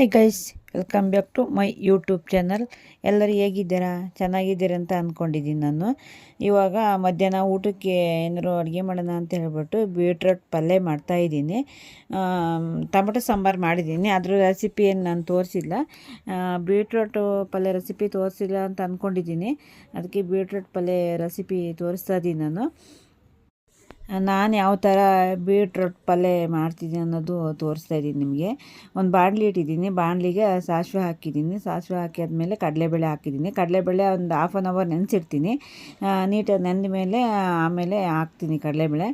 Hi guys welcome back to my YouTube channel ಎಲ್ಲರೂ ಹೇಗಿದ್ದೀರಾ? ಚೆನ್ನಾಗಿದ್ದೀರಾ ಅಂತ ಅಂದ್ಕೊಂಡಿದ್ದೀನಿ ನಾನು. ಇವಾಗ ಮಧ್ಯಾಹ್ನ ಊಟಕ್ಕೆ ಏನಾರು ಅಡುಗೆ ಮಾಡೋಣ ಅಂತ ಹೇಳ್ಬಿಟ್ಟು ಬೀಟ್ರೋಟ್ ಪಲ್ಯ ಮಾಡ್ತಾಯಿದ್ದೀನಿ ಟೊಮೆಟೊ ಸಾಂಬಾರು ಮಾಡಿದ್ದೀನಿ. ಅದ್ರ ರೆಸಿಪಿಯನ್ನು ನಾನು ತೋರಿಸಿಲ್ಲ. ಬೀಟ್ರೋಟು ಪಲ್ಯ ರೆಸಿಪಿ ತೋರಿಸಿಲ್ಲ ಅಂತ ಅಂದ್ಕೊಂಡಿದ್ದೀನಿ ಅದಕ್ಕೆ ಬೀಟ್ರೋಟ್ ಪಲ್ಯ ರೆಸಿಪಿ ತೋರಿಸ್ತಾ ಇದ್ದೀನಿ ನಾನು. ನಾನು ಯಾವ ಥರ ಬೀಟ್ರೋಟ್ ಪಲ್ಯ ಮಾಡ್ತಿದ್ದೀನಿ ಅನ್ನೋದು ತೋರಿಸ್ತಾ ಇದ್ದೀನಿ ನಿಮಗೆ. ಒಂದು ಬಾಣಲಿ ಇಟ್ಟಿದ್ದೀನಿ. ಬಾಣಲಿಗೆ ಸಾಸಿವೆ ಹಾಕಿದ್ದೀನಿ. ಸಾಸಿವೆ ಹಾಕಿದ್ಮೇಲೆ ಕಡಲೆಬೇಳೆ ಹಾಕಿದ್ದೀನಿ. ಕಡಲೆಬೇಳೆ ಒಂದು ಹಾಫ್ ಆನ್ ಅವರ್ ನೆನೆಸಿಡ್ತೀನಿ. ನೀಟಾಗಿ ನೆಂದ ಮೇಲೆ, ಆಮೇಲೆ ಹಾಕ್ತೀನಿ ಕಡಲೆಬೇಳೆ.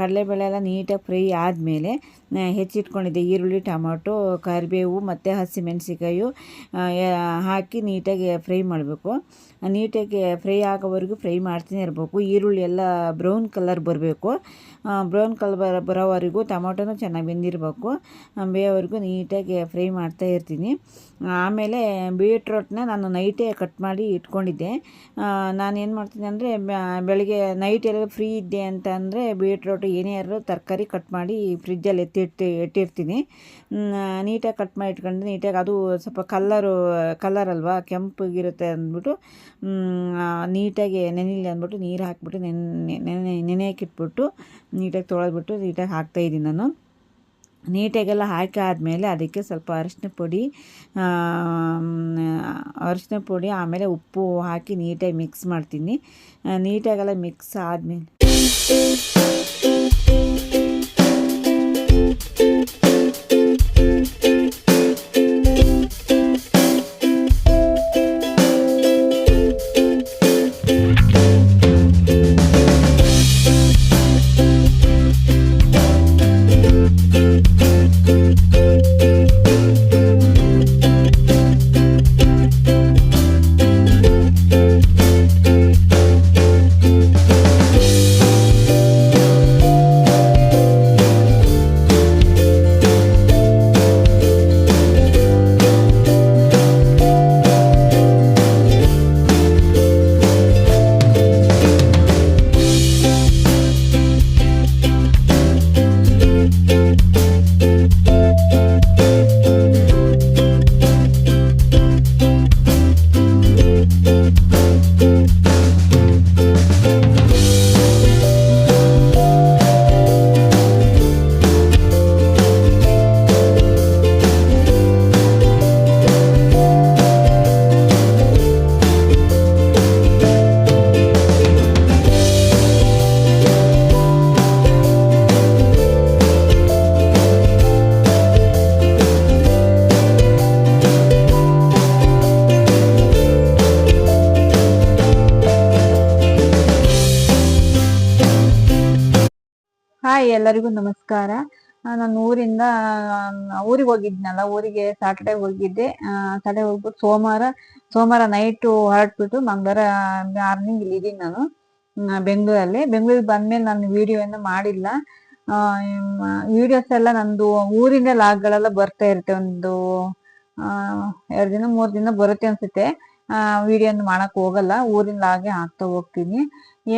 ಕಡಲೆಬೇಳೆ ಎಲ್ಲ ನೀಟಾಗಿ ಫ್ರೈ ಆದಮೇಲೆ ಹೆಚ್ಚಿಟ್ಕೊಂಡಿದ್ದೆ. ಈರುಳ್ಳಿ, ಟೊಮೊಟೊ, ಕರಿಬೇವು ಮತ್ತು ಹಸಿಮೆಣಸಿಕಾಯು ಹಾಕಿ ನೀಟಾಗಿ ಫ್ರೈ ಮಾಡಬೇಕು. ನೀಟಾಗಿ ಫ್ರೈ ಆಗೋವರೆಗೂ ಫ್ರೈ ಮಾಡ್ತಾನೆ ಇರಬೇಕು. ಈರುಳ್ಳಿ ಎಲ್ಲ ಬ್ರೌನ್ ಕಲರ್ ಬರಬೇಕು. ಬ್ರೌನ್ ಕಲರ್ ಬರೋವರೆಗೂ ಟೊಮೊಟೊನೂ ಚೆನ್ನಾಗಿ ಬೆಂದಿರಬೇಕು. ಬೇಯೋವರೆಗೂ ನೀಟಾಗಿ ಫ್ರೈ ಮಾಡ್ತಾ ಇರ್ತೀನಿ. ಆಮೇಲೆ ಬೀಟ್ರೋಟ್ನ ನಾನು ನೈಟೇ ಕಟ್ ಮಾಡಿ ಇಟ್ಕೊಂಡಿದ್ದೆ. ನಾನು ಏನು ಮಾಡ್ತೀನಿ ಅಂದರೆ ಬೆಳಗ್ಗೆ ನೈಟ್ ಎಲ್ಲ ಫ್ರೀ ಇದ್ದೆ ಅಂತ ಅಂದರೆ, ಬೀಟ್ರೋಟ್ ಏನೇ ಯಾರು ತರಕಾರಿ ಕಟ್ ಮಾಡಿ ಫ್ರಿಜ್ಜಲ್ಲಿ ಎತ್ತಿಟ್ಟು ಇಟ್ಟಿರ್ತೀನಿ. ನೀಟಾಗಿ ಕಟ್ ಮಾಡಿ ಇಟ್ಕೊಂಡು ನೀಟಾಗಿ ಅದು ಸ್ವಲ್ಪ ಕಲ್ಲರು ಕಲರ್ ಅಲ್ವಾ, ಕೆಂಪಗಿರುತ್ತೆ ಅಂದ್ಬಿಟ್ಟು ನೀಟಾಗಿ ನೆನಿಲಿ ಅಂದ್ಬಿಟ್ಟು ನೀರು ಹಾಕ್ಬಿಟ್ಟು ನೆನೆ ನೆನೆ ನೆನೆಯಕ್ಕಿಟ್ಬಿಟ್ಟು ನೀಟಾಗಿ ತೊಳೆದ್ಬಿಟ್ಟು ನೀಟಾಗಿ ಹಾಕ್ತಾಯಿದ್ದೀನಿ ನಾನು. ನೀಟಾಗೆಲ್ಲ ಹಾಕಿ ಆದಮೇಲೆ ಅದಕ್ಕೆ ಸ್ವಲ್ಪ ಅರಿಶಿನ ಪುಡಿ ಅರಿಶಿನ ಪುಡಿ, ಆಮೇಲೆ ಉಪ್ಪು ಹಾಕಿ ನೀಟಾಗಿ ಮಿಕ್ಸ್ ಮಾಡ್ತೀನಿ. ನೀಟಾಗೆಲ್ಲ ಮಿಕ್ಸ್ ಆದಮೇಲೆ ಹಾಯ್ ಎಲ್ಲರಿಗೂ ನಮಸ್ಕಾರ. ನಾನು ಊರಿಂದ ಊರಿಗೆ ಹೋಗಿದ್ನಲ್ಲ, ಊರಿಗೆ ಸಾಟರ್ಡೆ ಹೋಗಿದ್ದೆ. ಸಾಟರ್ಡೆ ಹೋಗ್ಬಿಟ್ಟು ಸೋಮವಾರ ಸೋಮವಾರ ನೈಟು ಹೊರಟ್ಬಿಟ್ಟು ಮಂಗಳವಾರ ಮಾರ್ನಿಂಗ್ ಇಲ್ಲಿ ಇದ್ದೀನಿ ನಾನು ಬೆಂಗಳೂರಲ್ಲಿ. ಬೆಂಗಳೂರಿಗೆ ಬಂದ್ಮೇಲೆ ನಾನು ವಿಡಿಯೋ ಏನು ಮಾಡಿಲ್ಲ. ವಿಡಿಯೋಸ್ ಎಲ್ಲ ನಂದು ಊರಿಂದ ಲಾಗ್ಗಳೆಲ್ಲ ಬರ್ತಾ ಇರುತ್ತೆ. ಒಂದು ಎರಡು ದಿನ, ಮೂರು ದಿನ ಬರುತ್ತೆ ಅನ್ಸುತ್ತೆ. ವಿಡಿಯೋನ ಮಾಡಕ್ ಹೋಗಲ್ಲ. ಊರಿಂದ ಲಾಗೆ ಹಾಕ್ತಾ ಹೋಗ್ತೀನಿ.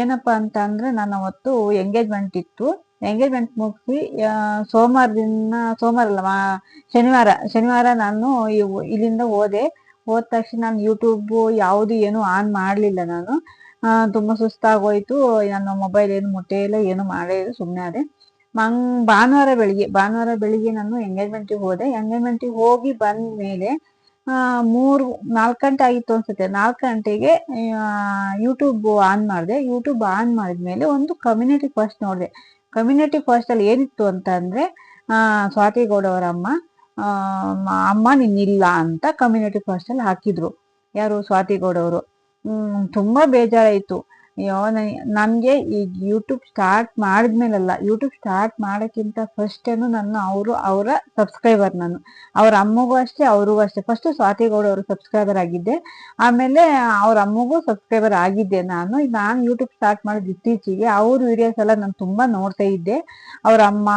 ಏನಪ್ಪಾ ಅಂತ ಅಂದ್ರೆ, ನಾನು ಅವತ್ತು ಎಂಗೇಜ್ಮೆಂಟ್ ಇತ್ತು. ಎಂಗೇಜ್ಮೆಂಟ್ ಮುಗಿಸಿ ಸೋಮವಾರ ದಿನ, ಸೋಮವಾರ ಅಲ್ಲ ಶನಿವಾರ ಶನಿವಾರ ನಾನು ಇಲ್ಲಿಂದ ಹೋದೆ. ಹೋದ ತಕ್ಷಣ ನಾನು ಯೂಟ್ಯೂಬ್ ಯಾವುದು ಏನು ಆನ್ ಮಾಡಲಿಲ್ಲ ನಾನು. ತುಂಬ ಸುಸ್ತಾಗೋಯ್ತು. ನನ್ನ ಮೊಬೈಲ್ ಏನು ಮುಟ್ಟೇ ಇಲ್ಲ, ಏನು ಮಾಡೇ ಇಲ್ಲ ಸುಮ್ಮನೆ ಅದೇ ಮಂಗ್, ಭಾನುವಾರ ಬೆಳಿಗ್ಗೆ ಭಾನುವಾರ ಬೆಳಿಗ್ಗೆ ನಾನು ಎಂಗೇಜ್ಮೆಂಟಿಗೆ ಹೋದೆ. ಎಂಗೇಜ್ಮೆಂಟಿಗೆ ಹೋಗಿ ಬಂದ ಮೇಲೆ ಮೂರು, ನಾಲ್ಕು ಗಂಟೆ ಆಗಿತ್ತು ಅನ್ಸುತ್ತೆ. ನಾಲ್ಕು ಗಂಟೆಗೆ ಯೂಟ್ಯೂಬ್ ಆನ್ ಮಾಡಿದೆ. ಯೂಟ್ಯೂಬ್ ಆನ್ ಮಾಡಿದ್ಮೇಲೆ ಒಂದು ಕಮ್ಯುನಿಟಿ ಫಸ್ಟ್ ನೋಡಿದೆ. ಕಮ್ಯುನಿಟಿ ಫಸ್ಟ್ ಅಲ್ಲಿ ಏನಿತ್ತು ಅಂತ ಅಂದ್ರೆ ಸ್ವಾತಿ ಗೌಡ ಅವರ ಅಮ್ಮ ಅಮ್ಮ ನಿನ್ನಿಲ್ಲ ಅಂತ ಕಮ್ಯುನಿಟಿ ಫಸ್ಟ್ ಅಲ್ಲಿ ಹಾಕಿದ್ರು. ಯಾರು? ಸ್ವಾತಿ ಗೌಡವರು. ತುಂಬಾ ಬೇಜಾರಾಯ್ತು. ಅಯ್ಯೋ ನನಗೆ ಈಗ ಯೂಟ್ಯೂಬ್ ಸ್ಟಾರ್ಟ್ ಮಾಡಿದ್ಮೇಲಲ್ಲ ಯೂಟ್ಯೂಬ್ ಸ್ಟಾರ್ಟ್ ಮಾಡೋಕ್ಕಿಂತ ಫಸ್ಟೇನು ನನ್ನ ಅವರು, ಅವರ ಸಬ್ಸ್ಕ್ರೈಬರ್ ನಾನು. ಅವ್ರ ಅಮ್ಮಗೂ ಅಷ್ಟೇ, ಅವ್ರಿಗೂ ಅಷ್ಟೇ. ಫಸ್ಟ್ ಸ್ವಾತಿಗೌಡ ಅವರು ಸಬ್ಸ್ಕ್ರೈಬರ್ ಆಗಿದ್ದೆ. ಆಮೇಲೆ ಅವ್ರ ಅಮ್ಮಗೂ ಸಬ್ಸ್ಕ್ರೈಬರ್ ಆಗಿದ್ದೆ ನಾನು. ನಾನು ಯೂಟ್ಯೂಬ್ ಸ್ಟಾರ್ಟ್ ಮಾಡಿದ ಇತ್ತೀಚೆಗೆ. ಅವ್ರ ವಿಡಿಯೋಸ್ ಎಲ್ಲ ನಾನು ತುಂಬಾ ನೋಡ್ತಾ ಇದ್ದೆ. ಅವ್ರ ಅಮ್ಮ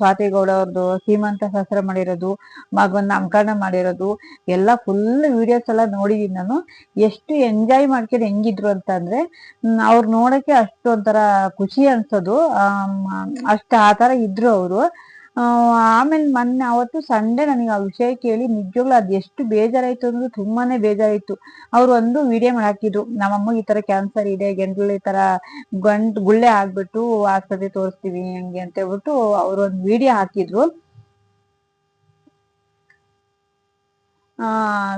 ಸ್ವಾತಿಗೌಡ ಅವ್ರದ್ದು ಸೀಮಂತ ಶಾಸ್ತ್ರ ಮಾಡಿರೋದು, ಮಗನ ನಾಮಕರಣ ಮಾಡಿರೋದು, ಎಲ್ಲ ಫುಲ್ ವಿಡಿಯೋಸ್ ಎಲ್ಲ ನೋಡಿದೀನಿ ನಾನು. ಎಷ್ಟು ಎಂಜಾಯ್ ಮಾಡ್ಕೊಂಡು ಹೆಂಗಿದ್ರು ಅಂತಂದ್ರೆ ಅವ್ರು ನೋಡಕ್ಕೆ ಅಷ್ಟು ಒಂಥರ ಖುಷಿ ಅನ್ಸೋದು. ಅಷ್ಟ ಆ ತರ ಇದ್ರು ಅವರು. ಆಮೇಲೆ ಮೊನ್ನೆ ಅವತ್ತು ಸಂಡೆ ನನಗೆ ಆ ವಿಷಯ ಕೇಳಿ ನಿಜವಾಗ್ಲೂ ಅದು ಎಷ್ಟು ಬೇಜಾರಾಯ್ತು ಅಂದ್ರೆ ತುಂಬಾನೇ ಬೇಜಾರಾಯ್ತು. ಅವ್ರು ಒಂದು ವಿಡಿಯೋ ಮಾಡಾಕಿದ್ರು. ನಮ್ಮಮ್ಮಗೆ ಈ ತರ ಕ್ಯಾನ್ಸರ್ ಇದೆ ಗಂಟ್ಲು ಈ ತರ ಗಂಟ್ ಗುಳ್ಳೆ ಆಗ್ಬಿಟ್ಟು ಆಸ್ಪತ್ರೆ ತೋರಿಸ್ತೀವಿ ಹಂಗೆ ಅಂತ ಹೇಳ್ಬಿಟ್ಟು ಅವ್ರು ಒಂದು ವಿಡಿಯೋ ಹಾಕಿದ್ರು. ಆ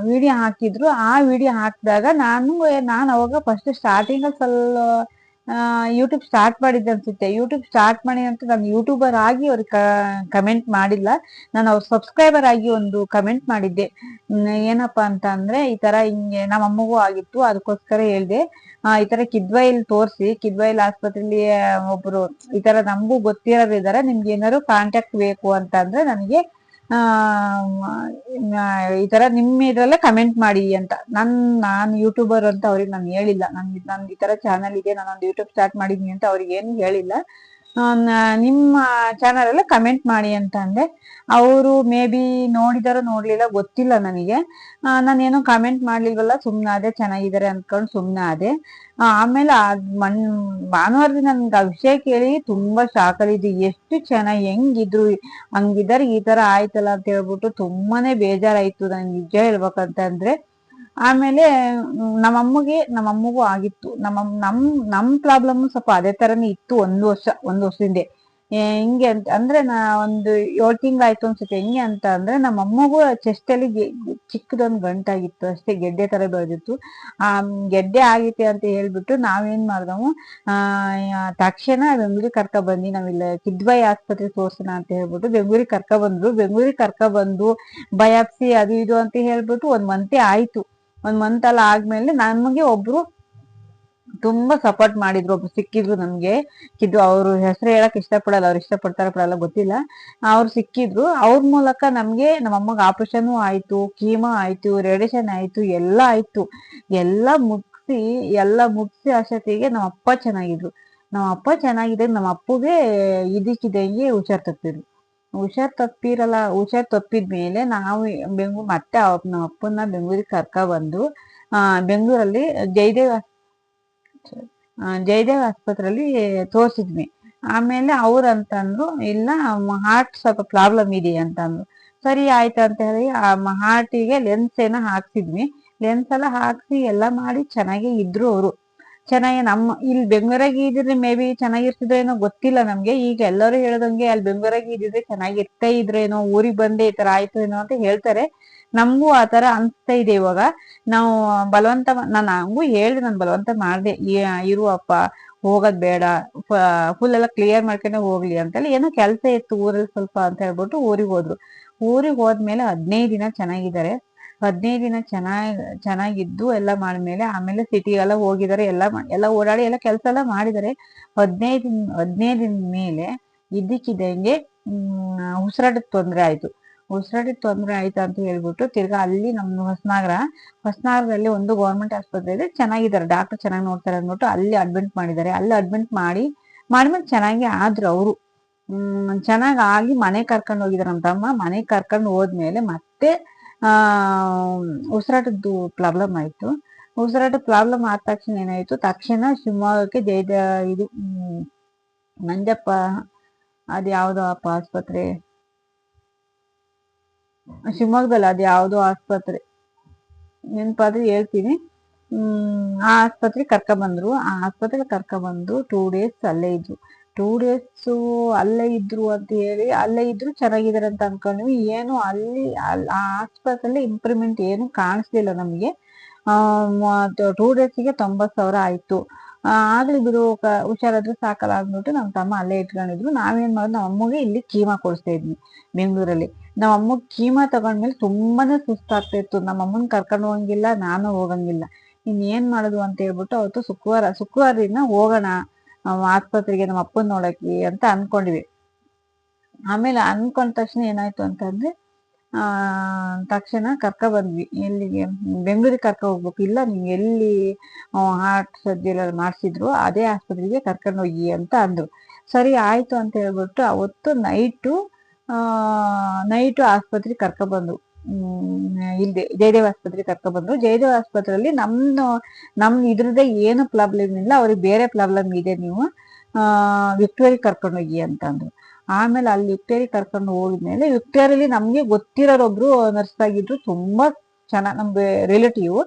ವಿಡಿಯೋ ಹಾಕಿದ್ರು. ಆ ವಿಡಿಯೋ ಹಾಕಿದಾಗ ನಾನು ನಾನು ಅವಾಗ ಫಸ್ಟ್ ಸ್ಟಾರ್ಟಿಂಗ್ ಸ್ವಲ್ಪ ಯೂಟ್ಯೂಬ್ ಸ್ಟಾರ್ಟ್ ಮಾಡಿದ್ದೆ ಅನ್ಸುತ್ತೆ. ಯೂಟ್ಯೂಬ್ ಸ್ಟಾರ್ಟ್ ಮಾಡಿ ಅಂತ ನಾನು ಯೂಟ್ಯೂಬರ್ ಆಗಿ ಅವ್ರಿಗೆ ಕಮೆಂಟ್ ಮಾಡಿಲ್ಲ. ನಾನು ಅವ್ರ ಸಬ್ಸ್ಕ್ರೈಬರ್ ಆಗಿ ಒಂದು ಕಮೆಂಟ್ ಮಾಡಿದ್ದೆ. ಏನಪ್ಪಾ ಅಂತ ಅಂದ್ರೆ ಈ ತರ ಹಿಂಗೆ ನಮ್ಮ ಅಮ್ಮಗೂ ಆಗಿತ್ತು, ಅದಕ್ಕೋಸ್ಕರ ಹೇಳ್ದೆ. ಈ ತರ ಕಿದ್ವೈಲ್ ತೋರಿಸಿ ಕಿದ್ವೈಲ್ ಆಸ್ಪತ್ರೆಯಲ್ಲಿ ಒಬ್ರು, ಈ ತರ ನಮಗೂ ಗೊತ್ತಿರೋರು ಇದಾರೆ ನಿಮ್ಗೆ ಏನಾದ್ರು ಕಾಂಟ್ಯಾಕ್ಟ್ ಬೇಕು ಅಂತ ಅಂದ್ರೆ ನನಗೆ ಈ ತರ ನಿಮ್ಮ ಇದ್ರಲ್ಲೇ ಕಮೆಂಟ್ ಮಾಡಿ ಅಂತ. ನನ್, ನಾನ್ ಯೂಟ್ಯೂಬರ್ ಅಂತ ಅವ್ರಿಗೆ ನಾನು ಹೇಳಿಲ್ಲ. ನನ್ ನನ್ ಈ ತರ ಚಾನಲ್ ಇದೆ ನಾನೊಂದು ಯೂಟ್ಯೂಬ್ ಸ್ಟಾರ್ಟ್ ಮಾಡಿದೀನಿ ಅಂತ ಅವ್ರಿಗೆ ಏನು ಹೇಳಿಲ್ಲ. ನಿಮ್ಮ ಚಾನಲ್ ಅಲ್ಲಿ ಕಮೆಂಟ್ ಮಾಡಿ ಅಂತ ಅಂದೆ. ಅವರು ಮೇ ಬಿ ನೋಡಿದಾರೋ ನೋಡ್ಲಿಲ್ಲ ಗೊತ್ತಿಲ್ಲ ನನಗೆ. ನಾನೇನು ಕಮೆಂಟ್ ಮಾಡ್ಲಿಲ್ವಲ್ಲ ಸುಮ್ನೆ ಅದೇ ಚೆನ್ನಾಗಿದ್ದಾರೆ ಅನ್ಕೊಂಡು ಆ, ಆಮೇಲೆ ಮಣ್ ಭಾನುವಾರ ನನ್ಗೆ ಆ ವಿಷಯ ಕೇಳಿ ತುಂಬಾ ಶಾಕ್ ಆಗಿದ್ದು ಎಷ್ಟು ಚೆನ್ನಾಗಿ ಹೆಂಗಿದ್ರು ಹಂಗಿದ್ದಾರೆ ಈ ತರ ಆಯ್ತಲ್ಲ ಅಂತ ಹೇಳ್ಬಿಟ್ಟು ತುಂಬಾನೇ ಬೇಜಾರಾಯ್ತು. ನನ್ಗೆ ನಿಜ ಹೇಳ್ಬೇಕಂತ ಅಂದ್ರೆ ಆಮೇಲೆ ನಮ್ಮ ಅಮ್ಮಗೆ ನಮ್ಮ ಅಮ್ಮಗೂ ಆಗಿತ್ತು. ನಮ್ಮ, ನಮ್ ನಮ್ ಪ್ರಾಬ್ಲಮ್ ಸ್ವಲ್ಪ ಅದೇ ತರನೇ ಇತ್ತು ಒಂದು ವರ್ಷ, ಒಂದು ವರ್ಷದಿಂದ. ಹಿಂಗೆ ಅಂತ ಅಂದ್ರೆ ನಾ ಒಂದು ಏಳ್ ತಿಂಗಳಾಯ್ತು ಅನ್ಸುತ್ತೆ. ಹೆಂಗೆ ಅಂತ ಅಂದ್ರೆ ನಮ್ಮ ಅಮ್ಮಗೂ ಚೆಸ್ಟ್ ಅಲ್ಲಿ ಗೆ- ಚಿಕ್ಕದೊಂದು ಗಂಟಾಗಿತ್ತು. ಅಷ್ಟೇ ಗೆಡ್ಡೆ ತರ ಬೆಳೆದಿತ್ತು. ಆ, ಗೆಡ್ಡೆ ಆಗೈತೆ ಅಂತ ಹೇಳ್ಬಿಟ್ಟು ನಾವೇನ್ ಮಾಡ್ದವು? ಆ, ತಕ್ಷಣ ಬೆಂಗ್ಳೂರಿಗೆ ಕರ್ಕ ಬಂದಿ ನಾವಿಲ್ಲ ಕಿದ್ವಾಯಿ ಆಸ್ಪತ್ರೆ ತೋರ್ಸೋಣ ಅಂತ ಹೇಳ್ಬಿಟ್ಟು ಬೆಂಗಳೂರಿಗೆ ಕರ್ಕ ಬಂದ್ರು. ಬೆಂಗಳೂರಿಗೆ ಕರ್ಕ ಬಂದು, ಬಯಾಪ್ಸಿ ಅದು ಇದು ಅಂತ ಹೇಳ್ಬಿಟ್ಟು ಒಂದ್ ಮಂತೆ ಆಯ್ತು. ಒಂದ್ ಮಂತ್ ಎಲ್ಲ ಆದ್ಮೇಲೆ ನಮಗೆ ಒಬ್ರು ತುಂಬಾ ಸಪೋರ್ಟ್ ಮಾಡಿದ್ರು, ಒಬ್ರು ಸಿಕ್ಕಿದ್ರು ನಮ್ಗೆ. ಕಿದ್ದು ಅವ್ರು ಹೆಸರು ಹೇಳಕ್ ಇಷ್ಟಪಡಲ್ಲ, ಅವ್ರು ಇಷ್ಟಪಡ್ತಾರ ಪಡಲ್ಲ ಗೊತ್ತಿಲ್ಲ. ಅವ್ರು ಸಿಕ್ಕಿದ್ರು, ಅವ್ರ ಮೂಲಕ ನಮ್ಗೆ ನಮ್ಮ ಅಮ್ಮಗ್ ಆಪರೇಷನ್ ಆಯ್ತು ಕೀಮಾ ಆಯ್ತು ರೇಡಿಯೇಷನ್ ಆಯ್ತು, ಎಲ್ಲ ಆಯ್ತು. ಎಲ್ಲ ಮುಗಿಸಿ ಎಲ್ಲ ಮುಗಿಸಿ ಅಷ್ಟೊತ್ತಿಗೆ ನಮ್ಮ ಅಪ್ಪ ಚೆನ್ನಾಗಿದ್ರು. ನಮ್ಮ ಅಪ್ಪ ಚೆನ್ನಾಗಿದೆ ನಮ್ಮ ಅಪ್ಪಗೆ ಇದಕ್ಕಿದಂಗೆ ಹುಷಾರ್ ತಪ್ಪಿದ್ರು. ಹುಷಾರ್ ತಪ್ಪಿರಲ್ಲ, ಹುಷಾರ್ ತಪ್ಪಿದ್ಮೇಲೆ ನಾವು ಬೆಂಗ್ಳೂರ್ ಮತ್ತೆ ನಮ್ಮ ಅಪ್ಪನ ಬೆಂಗಳೂರಿಗೆ ಕರ್ಕ ಬಂದು, ಆ, ಬೆಂಗಳೂರಲ್ಲಿ ಜಯದೇವ್ ಜಯದೇವ್ ಆಸ್ಪತ್ರೆಯಲ್ಲಿ ತೋರಿಸಿದ್ವಿ. ಆಮೇಲೆ ಅವ್ರು ಅಂತಂದ್ರು, ಇಲ್ಲ ಹಾರ್ಟ್ ಸ್ವಲ್ಪ ಪ್ರಾಬ್ಲಮ್ ಇದೆ ಅಂತಂದ್ರು. ಸರಿ ಆಯ್ತು ಅಂತ ಹೇಳಿ ಆ ಹಾರ್ಟಿಗೆ ಲೆನ್ಸ್ ಏನೋ ಹಾಕ್ಸಿದ್ವಿ. ಲೆನ್ಸ್ ಎಲ್ಲ ಹಾಕ್ಸಿ ಎಲ್ಲ ಮಾಡಿ ಚೆನ್ನಾಗೇ ಇದ್ರು ಅವರು. ಚೆನ್ನಾಗಿ ನಮ್ಮ, ಇಲ್ಲಿ ಬೆಂಗಳೂರಾಗ ಇದ್ರೆ ಮೇ ಬಿ ಚೆನ್ನಾಗಿರ್ತಿದ್ರೇನೋ ಗೊತ್ತಿಲ್ಲ ನಮ್ಗೆ. ಈಗ ಎಲ್ಲರೂ ಹೇಳದಂಗೆ ಅಲ್ಲಿ ಬೆಂಗಳೂರಾಗ ಇದ್ದಿದ್ರೆ ಚೆನ್ನಾಗಿರ್ತಾ ಇದ್ರೇನೋ, ಊರಿಗೆ ಬಂದೆ ಈ ತರ ಆಯ್ತು ಏನೋ ಅಂತ ಹೇಳ್ತಾರೆ. ನಮಗೂ ಆ ತರ ಅನ್ಸ್ತಾ ಇದೆ ಇವಾಗ. ನಾವು ಬಲವಂತ ನಾನು ಹಂಗೂ ಹೇಳ್ದೆ, ನಾನು ಬಲವಂತ ಮಾಡ್ದೆ. ಇರು ಅಪ್ಪ, ಹೋಗೋದ್ ಬೇಡ. ಫುಲ್ ಎಲ್ಲ ಕ್ಲಿಯರ್ ಮಾಡ್ಕೊಂಡೆ ಹೋಗ್ಲಿ ಅಂತೇಳಿ. ಏನೋ ಕೆಲಸ ಇತ್ತು ಊರಲ್ಲಿ ಸ್ವಲ್ಪ ಅಂತ ಹೇಳ್ಬಿಟ್ಟು ಊರಿಗೆ ಹೋದ್ರು. ಊರಿಗೆ ಹೋದ್ಮೇಲೆ ಹದಿನೈದು ದಿನ ಚೆನ್ನಾಗಿದ್ದಾರೆ. ಹದಿನೈದು ದಿನ ಚೆನ್ನಾಗಿ ಚೆನ್ನಾಗಿದ್ದು ಎಲ್ಲ ಮಾಡಿದ್ಮೇಲೆ ಆಮೇಲೆ ಸಿಟಿಗೆಲ್ಲ ಹೋಗಿದ್ದಾರೆ ಎಲ್ಲ ಎಲ್ಲ ಓಡಾಡಿ ಎಲ್ಲ ಕೆಲಸ ಎಲ್ಲ ಮಾಡಿದ್ದಾರೆ ಹದಿನೈದು ಹದಿನೈದು ದಿನ ಮೇಲೆ ಇದ್ದಕ್ಕಿದ್ದಂಗೆ ಉಸಿರಾಟದ ತೊಂದರೆ ಆಯ್ತು. ಉಸಿರಾಟದ ತೊಂದರೆ ಆಯ್ತು ಅಂತ ಹೇಳ್ಬಿಟ್ಟು ತಿರ್ಗಾ ಅಲ್ಲಿ ನಮ್ಮ ಹೊಸನಗರ, ಹೊಸನಗರದಲ್ಲಿ ಒಂದು ಗೌರ್ಮೆಂಟ್ ಆಸ್ಪತ್ರೆ ಇದೆ, ಚೆನ್ನಾಗಿದ್ದಾರೆ ಡಾಕ್ಟರ್ ಚೆನ್ನಾಗಿ ನೋಡ್ತಾರೆ ಅಂದ್ಬಿಟ್ಟು ಅಲ್ಲಿ ಅಡ್ಮಿಟ್ ಮಾಡಿದ್ದಾರೆ. ಅಲ್ಲಿ ಅಡ್ಮಿಟ್ ಮಾಡಿ ಮಾಡಿದ್ಮೇಲೆ ಚೆನ್ನಾಗಿ ಆದ್ರು ಅವರು. ಚೆನ್ನಾಗ್ ಆಗಿ ಮನೆ ಕರ್ಕೊಂಡು ಹೋಗಿದಾರೆ ನಮ್ಮ ತಮ್ಮ, ಮನೆ ಕರ್ಕೊಂಡು ಹೋದ್ಮೇಲೆ ಮತ್ತೆ ಉಸಿರಾಟದ್ದು ಪ್ರಾಬ್ಲಮ್ ಆಯ್ತು. ಉಸಿರಾಟ ಪ್ರಾಬ್ಲಮ್ ಆದ ತಕ್ಷಣ ಏನಾಯ್ತು? ತಕ್ಷಣ ಶಿವಮೊಗ್ಗಕ್ಕೆ ಜೈದ ಇದು ನಂಜಪ್ಪ, ಅದ್ ಯಾವುದೋ ಅಪ್ಪ ಆಸ್ಪತ್ರೆ. ಶಿವಮೊಗ್ಗದಲ್ಲಿ ಅದ್ ಯಾವುದೋ ಆಸ್ಪತ್ರೆ. ನೆನಪಾದ್ರೆ ಹೇಳ್ತೀನಿ. ಆ ಆಸ್ಪತ್ರೆಗೆ ಕರ್ಕ ಬಂದ್ರು. ಆ ಆಸ್ಪತ್ರೆಗೆ ಕರ್ಕ ಬಂದು ಟೂ ಡೇಸ್ ಅಲ್ಲೇ ಇದ್ರು. ಟೂ ಡೇಸ್ ಅಲ್ಲೇ ಇದ್ರು ಅಂತ ಹೇಳಿ, ಅಲ್ಲೇ ಇದ್ರು ಚೆನ್ನಾಗಿದ್ದಾರೆ ಅಂತ ಅನ್ಕೊಂಡ್ವಿ. ಏನು ಅಲ್ಲಿ ಅಲ್ಲಿ ಆ ಆಸ್ಪತ್ರೆಯಲ್ಲಿ ಇಂಪ್ರೂವ್ಮೆಂಟ್ ಏನು ಕಾಣಿಸ್ಲಿಲ್ಲ ನಮಗೆ. ಟೂ ಡೇಸಿಗೆ ತೊಂಬತ್ತು ಸಾವಿರ ಆಯ್ತು. ಆಗ್ಲಿ ಬಿಡು ಹುಷಾರಾದ್ರೆ ಸಾಕಲ್ಲ ಅಂದ್ಬಿಟ್ಟು ನಮ್ಮ ತಮ್ಮ ಅಲ್ಲೇ ಇಟ್ಕೊಂಡಿದ್ರು. ನಾವೇನ್ ಮಾಡೋದು, ನಮ್ಮ ಅಮ್ಮಗೆ ಇಲ್ಲಿ ಕೀಮಾ ಕೊಡಿಸ್ತಾ ಇದ್ವಿ ಬೆಂಗಳೂರಲ್ಲಿ. ನಮ್ಮ ಅಮ್ಮ ಕೀಮಾ ತಗೊಂಡ್ಮೇಲೆ ತುಂಬಾನೇ ಸುಸ್ತಾಗ್ತಾ ಇತ್ತು. ನಮ್ಮ ಅಮ್ಮನ ಕರ್ಕೊಂಡು ಹೋಗಂಗಿಲ್ಲ, ನಾನು ಹೋಗಂಗಿಲ್ಲ. ಇನ್ ಏನ್ ಮಾಡೋದು ಅಂತ ಹೇಳ್ಬಿಟ್ಟು ಅವತ್ತು ಶುಕ್ರವಾರ ಶುಕ್ರವಾರ ದಿನ ಹೋಗೋಣ ಆಸ್ಪತ್ರೆಗೆ ನಮ್ಮ ಅಪ್ಪನ ನೋಡಕ್ಕೆ ಅಂತ ಅನ್ಕೊಂಡ್ವಿ. ಆಮೇಲೆ ಅನ್ಕೊಂಡ ತಕ್ಷಣ ಏನಾಯ್ತು ಅಂತಂದ್ರೆ ಆ, ತಕ್ಷಣ ಕರ್ಕ ಬಂದ್ವಿ. ಎಲ್ಲಿಗೆ? ಬೆಂಗಳೂರಿಗೆ ಕರ್ಕ ಹೋಗ್ಬೇಕು. ಇಲ್ಲ, ನೀವು ಎಲ್ಲಿ ಹಾರ್ಟ್ ಸರ್ಜರಿ ಮಾಡಿಸಿದ್ರು ಅದೇ ಆಸ್ಪತ್ರೆಗೆ ಕರ್ಕೊಂಡು ಹೋಗಿ ಅಂತ ಅಂದ್ರು. ಸರಿ, ಆಯ್ತು ಅಂತ ಹೇಳ್ಬಿಟ್ಟು ಅವತ್ತು ನೈಟು ನೈಟು ಆಸ್ಪತ್ರೆಗೆ ಕರ್ಕ ಬಂದ್ರು. ಇಲ್ಲಿ ಜಯದೇವ ಆಸ್ಪತ್ರೆಗೆ ಕರ್ಕೊಬಂದ್ರು ಜಯದೇವ್ ಆಸ್ಪತ್ರೆಯಲ್ಲಿ ನಮ್ ನಮ್ ಇದ್ರದ್ದೇ ಏನು ಪ್ರಾಬ್ಲಮ್ ಇಲ್ಲ. ಅವ್ರಿಗೆ ಬೇರೆ ಪ್ರಾಬ್ಲಮ್ ಇದೆ ನೀವು ವಿಕ್ಟೋರಿ ಕರ್ಕೊಂಡೋಗಿ ಅಂತ ಅಂದ್ರು ಆಮೇಲೆ ಅಲ್ಲಿ ವಿಕ್ಟೋರಿ ಕರ್ಕೊಂಡು ಹೋಗಿದ್ಮೇಲೆ ವಿಕ್ಟೋರಿಯಲ್ಲಿ ನಮ್ಗೆ ಗೊತ್ತಿರೋರೊಬ್ರು ನರ್ಸ್ ಆಗಿದ್ರು. ತುಂಬಾ ಚೆನ್ನಾಗ್, ನಮ್ಗೆ ರಿಲೇಟಿವ್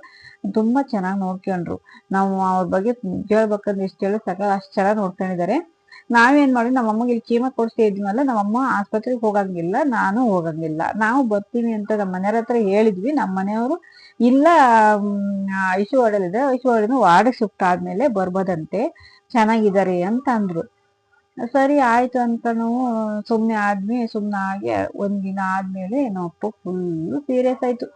ತುಂಬಾ ಚೆನ್ನಾಗಿ ನೋಡ್ಕೊಂಡ್ರು. ನಾವು ಅವ್ರ ಬಗ್ಗೆ ಕೇಳ್ಬೇಕಂದ್ರೆ ಎಷ್ಟು ಹೇಳಿ ಸಾಕ ಅಷ್ಟು ಚೆನ್ನಾಗಿ ನೋಡ್ಕೊಂಡಿದ್ದಾರೆ. ನಾವೇನ್ ಮಾಡಿ ನಮ್ಮ ಅಮ್ಮಗೆ ಇಲ್ಲಿ ಕೀಮ ಕೊಡ್ಸಿ ಇದ್ವಲ್ಲ ನಮ್ಮಮ್ಮ ಆಸ್ಪತ್ರೆಗೆ ಹೋಗಂಗಿಲ್ಲ ನಾನು ಹೋಗಂಗಿಲ್ಲ ನಾವು ಬರ್ತೀನಿ ಅಂತ ನಮ್ಮ ಮನೆಯವ್ರ ಹತ್ರ ಹೇಳಿದ್ವಿ. ನಮ್ಮ ಮನೆಯವರು ಇಲ್ಲ ಐಸು ವಾರ್ಡಲ್ಲಿದೆ ಐಸು ವಾರ್ಡಿನ ವಾರ್ಡ್ ಶಿಫ್ಟ್ ಆದ್ಮೇಲೆ ಬರ್ಬೋದಂತೆ. ಚೆನ್ನಾಗಿದ್ದಾರೆ ಅಂತ ಅಂದ್ರು. ಸರಿ, ಆಯ್ತು ಅಂತ ನಾವು ಸುಮ್ನೆ ಆದ್ಮೇಲೆ ಸುಮ್ನೆ ಆಗಿ ದಿನ ಆದ್ಮೇಲೆ ನಮ್ಮ ಅಪ್ಪ ಫುಲ್ ಸೀರಿಯಸ್ ಆಯ್ತು.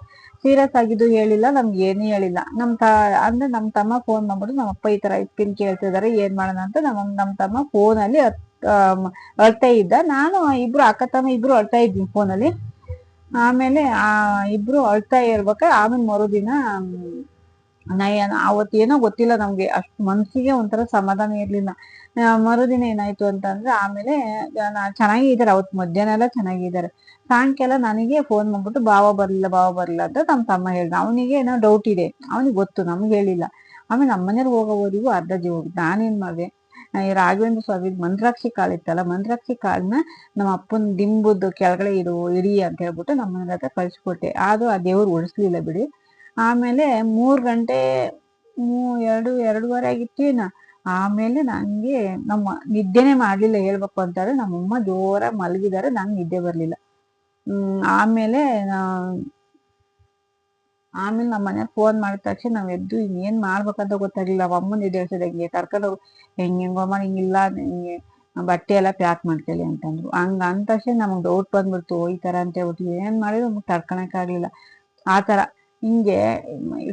ಸೀರಿಯಸ್ ಆಗಿದ್ದು ಹೇಳಿಲ್ಲ, ನಮ್ಗೆ ಏನು ಹೇಳಿಲ್ಲ. ನಮ್ ತ, ಅಂದ್ರೆ ನಮ್ ತಮ್ಮ ಫೋನ್ ಮಾಡ್ಬಿಟ್ಟು ನಮ್ಮ ಅಪ್ಪ ಈ ತರ ಪಿನ್ ಕೇಳ್ತಿದ್ದಾರೆ, ಏನ್ ಮಾಡೋಣ ಅಂತ ನಮ್ಮ ನಮ್ ತಮ್ಮ ಫೋನ್ ಅಲ್ಲಿ ಅಳ್ತಾ ಇದ್ದ. ನಾನು, ಇಬ್ರು ಅಕ್ಕ ತಮ್ಮ ಇಬ್ರು ಅಳ್ತಾ ಇದ್ವಿ ಅಲ್ಲಿ. ಆಮೇಲೆ, ಆ, ಇಬ್ರು ಅಳ್ತಾ ಇರ್ಬೇಕಾದ್ರೆ ಆಮೇಲೆ ಮರುದಿನ ನಯನ ಅವತ್ತೇನೋ ಗೊತ್ತಿಲ್ಲ ನಮ್ಗೆ. ಅಷ್ಟು ಮನ್ಸಿಗೆ ಒಂಥರ ಸಮಾಧಾನ ಇರ್ಲಿಲ್ಲ. ಮರುದಿನ ಏನಾಯ್ತು ಅಂತಂದ್ರೆ ಆಮೇಲೆ ಚೆನ್ನಾಗಿದ್ದಾರೆ, ಅವತ್ ಮಧ್ಯಾಹ್ನ ಎಲ್ಲ ಚೆನ್ನಾಗಿದ್ದಾರೆ. ಸಾಯಂಕಾಲ ನನಗೆ ಫೋನ್ ಮಾಡ್ಬಿಟ್ಟು ಬಾವ ಬರ್ಲಿಲ್ಲ ಬಾವ ಬರ್ಲಿಲ್ಲ ಅಂತ ತಮ್ಮ ತಮ್ಮ ಹೇಳ್ದ. ಅವನಿಗೆ ಏನೋ ಡೌಟ್ ಇದೆ. ಅವನಿಗೆ ಗೊತ್ತು, ನಮ್ಗೆ ಹೇಳಿಲ್ಲ. ಆಮೇಲೆ ನಮ್ಮನೇಲಿ ಹೋಗೋವರೆಗೂ ಅರ್ಧ ಜೀವ ನಾನೇನ್ ಮಾಡಿದೆ? ರಾಘವೇಂದ್ರ ಸ್ವಾಮಿ ಮಂತ್ರಾಕ್ಷಿ ಕಾಳು ಇತ್ತಲ್ಲ, ಮಂತ್ರಾಕ್ಷಿ ಕಾಳನ್ನ ನಮ್ಮ ಅಪ್ಪನ ದಿಂಬುದು ಕೆಳಗಡೆ ಇಡು ಇಡಿ ಅಂತ ಹೇಳ್ಬಿಟ್ಟು ನಮ್ಮ ಮನೆ ಹತ್ರ ಕಳ್ಸಿಕೊಟ್ಟೆ. ಆದ್ರೂ ಆ ದೇವ್ರು ಉಳಿಸ್ಲಿಲ್ಲ ಬಿಡಿ. ಆಮೇಲೆ ಮೂರ್ ಗಂಟೆ, ಮೂ, ಎರಡು, ಎರಡೂವರೆ ಆಗಿತ್ತು ಆಮೇಲೆ ನಂಗೆ ನಮ್ಮ ನಿದ್ದೆನೆ ಮಾಡ್ಲಿಲ್ಲ ಹೇಳ್ಬೇಕು ಅಂತಾರೆ ನಮ್ಮಮ್ಮ ಜೋರ ಮಲಗಿದ್ದಾರೆ ನಂಗೆ ನಿದ್ದೆ ಬರ್ಲಿಲ್ಲ. ಆಮೇಲೆ ಆಮೇಲೆ ನಮ್ಮ ಮನೆಯವ್ರು ಫೋನ್ ಮಾಡಿದ ತಕ್ಷಣ ನಾವ್ ಎದ್ದು ಇನ್ನೇನ್ ಮಾಡ್ಬೇಕಂತ ಗೊತ್ತಾಗ್ಲಿಲ್ಲ. ಅಮ್ಮ ಅಮ್ಮನ ಹೇಳ್ತದೆ ಹಿಂಗೆ? ಕರ್ಕೊಂಡು ಹೆಂಗ್ ಹೆಂಗಮ್ಮ ಹಿಂಗಿಲ್ಲ ಹಿಂಗೆ ಬಟ್ಟೆ ಎಲ್ಲ ಪ್ಯಾಕ್ ಮಾಡ್ಕೊಳ್ಳಿ ಅಂತಂದ್ರು. ಹಂಗ ಅಂದ ತಕ್ಷಣ ನಮಗೆ ಡೌಟ್ ಬಂದ್ಬಿಡ್ತು, ಈ ಥರ ಅಂತ ಹೇಳ್ಬಿಟ್ಟು ಏನ್ ಮಾಡಿದ್ರು ನಮ್ಗೆ ತಡ್ಕೊಳಕ್ಕಾಗಲಿಲ್ಲ ಆತರ ಹಿಂಗೆ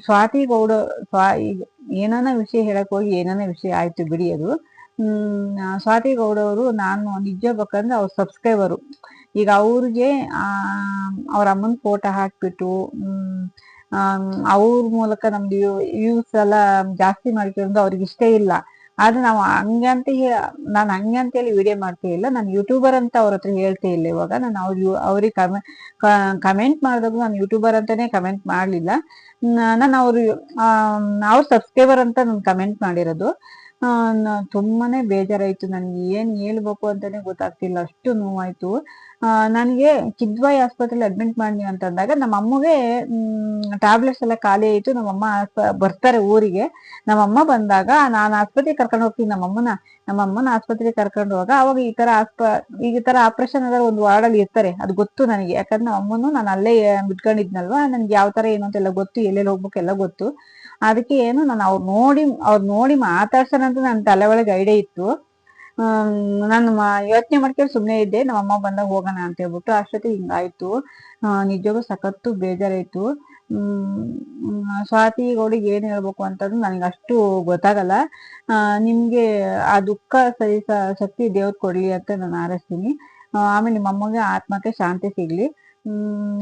ಸ್ವಾತಿ ಗೌಡ, ಸ್ವಾ ಈಗ ಏನಾನ ವಿಷಯ ಹೇಳಕ್ ಹೋಗಿ ಏನಾನ ವಿಷಯ ಆಯ್ತು ಬಿಡಿ ಅದು. ಸ್ವಾತಿ ಗೌಡ ಅವರು ನಾನು ನಿಜ ಬೇಕಂದ್ರೆ ಅವ್ರ ಸಬ್ಸ್ಕ್ರೈಬರು. ಈಗ ಅವ್ರಿಗೆ ಅವ್ರ ಅಮ್ಮನ ಫೋಟೋ ಹಾಕ್ಬಿಟ್ಟು ಅವ್ರ ಮೂಲಕ ನಮ್ದು ವ್ಯೂಸ್ ಎಲ್ಲ ಜಾಸ್ತಿ ಮಾಡ್ಕೊಂಡು ಅವ್ರಿಗೆ ಇಷ್ಟ ಇಲ್ಲ. ಆದ್ರೆ ನಾವು ಹಂಗಂತ ನಾನು ಹಂಗೆ ಅಂತ ಹೇಳಿ ವಿಡಿಯೋ ಮಾಡ್ತಾ ಇಲ್ಲ. ನಾನು ಯೂಟ್ಯೂಬರ್ ಅಂತ ಅವ್ರ ಹತ್ರ ಹೇಳ್ತಾ ಇಲ್ಲ ಇವಾಗ. ನಾನು ಅವ್ರ ಅವ್ರಿಗೆ ಕಮೆಂಟ್ ಮಾಡಿದಾಗ ನಾನು ಯೂಟ್ಯೂಬರ್ ಅಂತಾನೆ ಕಮೆಂಟ್ ಮಾಡ್ಲಿಲ್ಲ. ನಾನು ಅವ್ರು ಅವ್ರ ಸಬ್ಸ್ಕ್ರೈಬರ್ ಅಂತ ನಾನು ಕಮೆಂಟ್ ಮಾಡಿರೋದು. ತುಂಬಾನೇ ಬೇಜಾರಾಯ್ತು. ನನ್ಗೆ ಏನ್ ಹೇಳ್ಬೇಕು ಅಂತಾನೆ ಗೊತ್ತಾಗ್ತಿಲ್ಲ. ಅಷ್ಟು ನೋವಾಯ್ತು. ನನಗೆ ಕಿದ್ವಾಯಿ ಆಸ್ಪತ್ರೆಯಲ್ಲಿ ಅಡ್ಮಿಟ್ ಮಾಡಿ ಅಂತಂದಾಗ ನಮ್ಮ ಅಮ್ಮಗೆ ಟ್ಯಾಬ್ಲೆಟ್ಸ್ ಎಲ್ಲ ಖಾಲಿ ಆಯ್ತು. ನಮ್ಮಮ್ಮ ಬರ್ತಾರೆ ಊರಿಗೆ. ನಮ್ಮಮ್ಮ ಬಂದಾಗ ನಾನು ಆಸ್ಪತ್ರೆಗೆ ಕರ್ಕೊಂಡು ಹೋಗ್ತೀನಿ ನಮ್ಮಮ್ಮನ. ನಮ್ಮಮ್ಮನ ಆಸ್ಪತ್ರೆಗೆ ಕರ್ಕೊಂಡು ಹೋಗ, ಅವಾಗ ಈ ತರ ಆಸ್ಪ, ಈ ತರ ಆಪರೇಷನ್ ಆದ್ರೆ ಒಂದು ವಾರ್ಡಲ್ಲಿ ಇರ್ತಾರೆ. ಅದು ಗೊತ್ತು ನನಗೆ. ಯಾಕಂದ್ರೆ ಅಮ್ಮನು ನಾನು ಅಲ್ಲೇ ಬಿಟ್ಕೊಂಡಿದ್ನಲ್ವಾ. ನನ್ಗೆ ಯಾವ ತರ ಏನು ಅಂತೆಲ್ಲ ಗೊತ್ತು. ಎಲ್ಲೆಲ್ಲಿ ಹೋಗ್ಬೇಕು ಎಲ್ಲ ಗೊತ್ತು. ಅದಕ್ಕೆ ಏನು ನಾನು ಅವ್ರು ನೋಡಿ ಅವ್ರು ನೋಡಿ ಮಾತಾಡ್ಸೋಣ ಅಂತ ನನ್ನ ತಲೆ ಒಳಗೆ ಐಡಿಯಾ ಇತ್ತು. ನಾನು ಯೋಚನೆ ಮಾಡ್ಕೊಂಡು ಸುಮ್ಮನೆ ಇದ್ದೆ. ನಮ್ಮ ಅಮ್ಮ ಬಂದಾಗ ಹೋಗೋಣ ಅಂತ ಹೇಳ್ಬಿಟ್ಟು ಅಷ್ಟೊತ್ತಿಗೆ ಹಿಂಗಾಯ್ತು. ನಿಜವಾಗೂ ಸಖತ್ತು ಬೇಜಾರಾಯ್ತು. ಸ್ವಾತಿ ಗೌಡಿಗೆ ಏನ್ ಹೇಳ್ಬೇಕು ಅಂತಂದ್ರೆ ನನಗೆ ಅಷ್ಟು ಗೊತ್ತಾಗಲ್ಲ. ನಿಮಗೆ ಆ ದುಃಖ ಸರಿ ಶಕ್ತಿ ದೇವ್ರು ಕೊಡ್ಲಿ ಅಂತ ನಾನು ಆರಿಸ್ತೀನಿ. ಆಮೇಲೆ ನಿಮ್ಮ ಅಮ್ಮಗೆ ಆತ್ಮಕ್ಕೆ ಶಾಂತಿ ಸಿಗ್ಲಿ.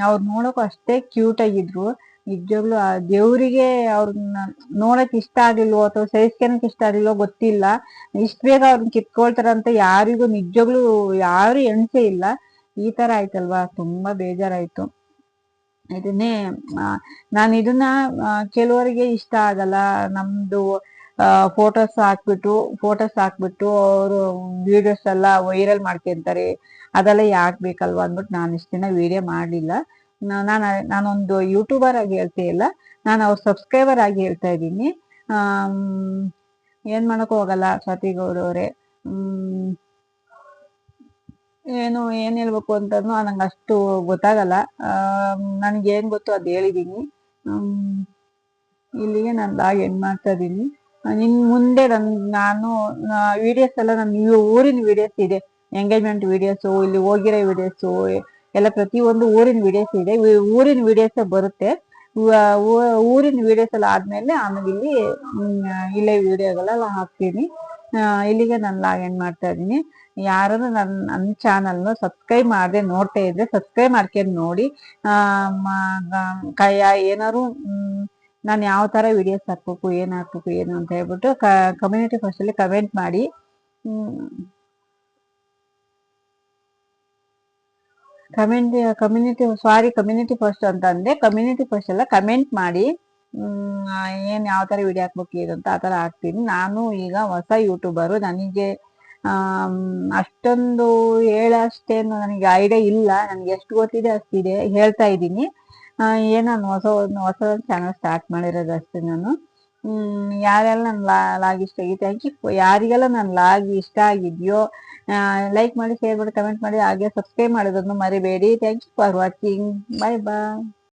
ಅವ್ರು ನೋಡೋಕು ಅಷ್ಟೇ ಕ್ಯೂಟ್ ಆಗಿದ್ರು. ನಿಜವಾಗ್ಲು ಆ ದೇವ್ರಿಗೆ ಅವ್ರನ್ನ ನೋಡಕ್ ಇಷ್ಟ ಆಗಿಲ್ವೋ ಅಥವಾ ಸಹಿಸ್ಕೊಳಕ್ ಇಷ್ಟ ಆಗಿಲ್ವೋ ಗೊತ್ತಿಲ್ಲ. ಇಷ್ಟ ಬೇಗ ಅವ್ರನ್ನ ಕಿತ್ಕೊಳ್ತಾರಂತ ಯಾರಿಗೂ ನಿಜವಾಗ್ಲು ಯಾರು ಎಣ್ಸೆ ಇಲ್ಲ. ಈ ತರ ಆಯ್ತಲ್ವಾ? ತುಂಬಾ ಬೇಜಾರಾಯ್ತು. ಇದನ್ನೇ ನಾನು ಇದನ್ನ ಕೆಲವರಿಗೆ ಇಷ್ಟ ಆಗಲ್ಲ. ನಮ್ದು ಫೋಟೋಸ್ ಹಾಕ್ಬಿಟ್ಟು ಫೋಟೋಸ್ ಹಾಕ್ಬಿಟ್ಟು ಅವರು ವಿಡಿಯೋಸ್ ಎಲ್ಲ ವೈರಲ್ ಮಾಡ್ಕೊಂತಾರೆ. ಅದೆಲ್ಲ ಯಾಕೆ ಬೇಕಲ್ವಾ ಅಂದ್ಬಿಟ್ಟು ನಾನು ಇಷ್ಟ ದಿನ ವಿಡಿಯೋ ಮಾಡಲಿಲ್ಲ. ನಾನು ನಾನೊಂದು ಯೂಟ್ಯೂಬರ್ ಆಗಿ ಹೇಳ್ತಾ ಇಲ್ಲ. ನಾನು ಅವ್ರ ಸಬ್ಸ್ಕ್ರೈಬರ್ ಆಗಿ ಹೇಳ್ತಾ ಇದ್ದೀನಿ. ಏನ್ ಮಾಡೋಕ್ಕೂ ಹೋಗಲ್ಲ ಅವರೇ. ಹ್ಮ್, ಏನು, ಏನ್ ಹೇಳ್ಬೇಕು ಅಂತಂದು ನಂಗೆ ಅಷ್ಟು ಗೊತ್ತಾಗಲ್ಲ. ನನ್ಗೆ ಏನ್ ಗೊತ್ತು ಅದ್ ಹೇಳಿದೀನಿ. ಇಲ್ಲಿಗೆ ನಾನು ಲಾಗ್ ಎಂಡ್ ಮಾಡ್ತಾ ಇದ್ದೀನಿ. ನಿನ್ ಮುಂದೆ ನನ್ ನಾನು ವಿಡಿಯೋಸ್ ಎಲ್ಲ ನನ್ನ ಊರಿನ ವಿಡಿಯೋಸ್ ಇದೆ. ಎಂಗೇಜ್ಮೆಂಟ್ ವಿಡಿಯೋಸು ಇಲ್ಲಿ ಹೋಗಿರೋ ವಿಡಿಯೋಸು ಎಲ್ಲ ಪ್ರತಿಯೊಂದು ಊರಿನ ವಿಡಿಯೋಸ್ ಇದೆ. ಊರಿನ ವಿಡಿಯೋಸ್ ಬರುತ್ತೆ. ಊರಿನ ವಿಡಿಯೋಸ್ ಎಲ್ಲ ಆದ್ಮೇಲೆ ಆಮೇಲೆ ಇಲ್ಲಿ ಇಲ್ಲೇ ವಿಡಿಯೋಗಳೆಲ್ಲ ಹಾಕ್ತೀನಿ. ಇಲ್ಲಿಗೆ ನಾನು ಲಾಗ್ ಏನ್ ಮಾಡ್ತಾ ಇದ್ದೀನಿ. ಯಾರು ನನ್ನ ನನ್ನ ಚಾನಲ್ನ ಸಬ್ಸ್ಕ್ರೈಬ್ ಮಾಡದೆ ನೋಡ್ತಾ ಇದ್ರೆ ಸಬ್ಸ್ಕ್ರೈಬ್ ಮಾಡ್ಕೊಂಡು ನೋಡಿ. ಕೈ ಏನಾದ್ರು ನಾನು ಯಾವ ತರ ವಿಡಿಯೋಸ್ ಹಾಕ್ಬೇಕು, ಏನು ಹಾಕ್ಬೇಕು, ಏನು ಅಂತ ಹೇಳ್ಬಿಟ್ಟು ಕಮ್ಯುನಿಟಿ ಫಸ್ಟ್ ಅಲ್ಲಿ ಕಮೆಂಟ್ ಮಾಡಿ. Comment community sorry community first ಅಂತ ಅಂದೆ ಕಮ್ಯುನಿಟಿ ಫಸ್ಟ್ ಎಲ್ಲ ಕಮೆಂಟ್ ಮಾಡಿ. ಏನು ಯಾವ ತರ ವಿಡಿಯೋ ಹಾಕ್ಬೇಕು, ಏನು ಅಂತ ಆತರ ಹಾಕ್ತೀನಿ. ನಾನು ಈಗ ಹೊಸ ಯೂಟ್ಯೂಬರು ನನಗೆ ಅಷ್ಟೊಂದು ಹೇಳಷ್ಟೇನು ನನಗೆ ಐಡಿಯಾ ಇಲ್ಲ. ನನಗೆ ಎಷ್ಟು ಗೊತ್ತಿದೆ ಅಷ್ಟಿದೆ ಹೇಳ್ತಾ ಇದ್ದೀನಿ. ಏನೋ ನಾನು ಹೊಸ ಹೊಸ ಚಾನಲ್ ಸ್ಟಾರ್ಟ್ ಮಾಡಿರೋದು ಅಷ್ಟೇ ನಾನು. ಯಾರೆಲ್ಲ ನನ್ನ ಲಾ, ಲಾಗ್ ಇಷ್ಟ ಆಗಿ ಥ್ಯಾಂಕ್ ಯು ಯಾರಿಗೆಲ್ಲ ನನ್ನ ಲಾಗ್ ಇಷ್ಟ ಆಗಿದೆಯೋ ಲೈಕ್ ಮಾಡಿ ಶೇರ್ ಮಾಡಿ ಕಮೆಂಟ್ ಮಾಡಿ, ಹಾಗೆ ಸಬ್ಸ್ಕ್ರೈಬ್ ಮಾಡೋದನ್ನು ಮರಿಬೇಡಿ. Thank you for watching bye bye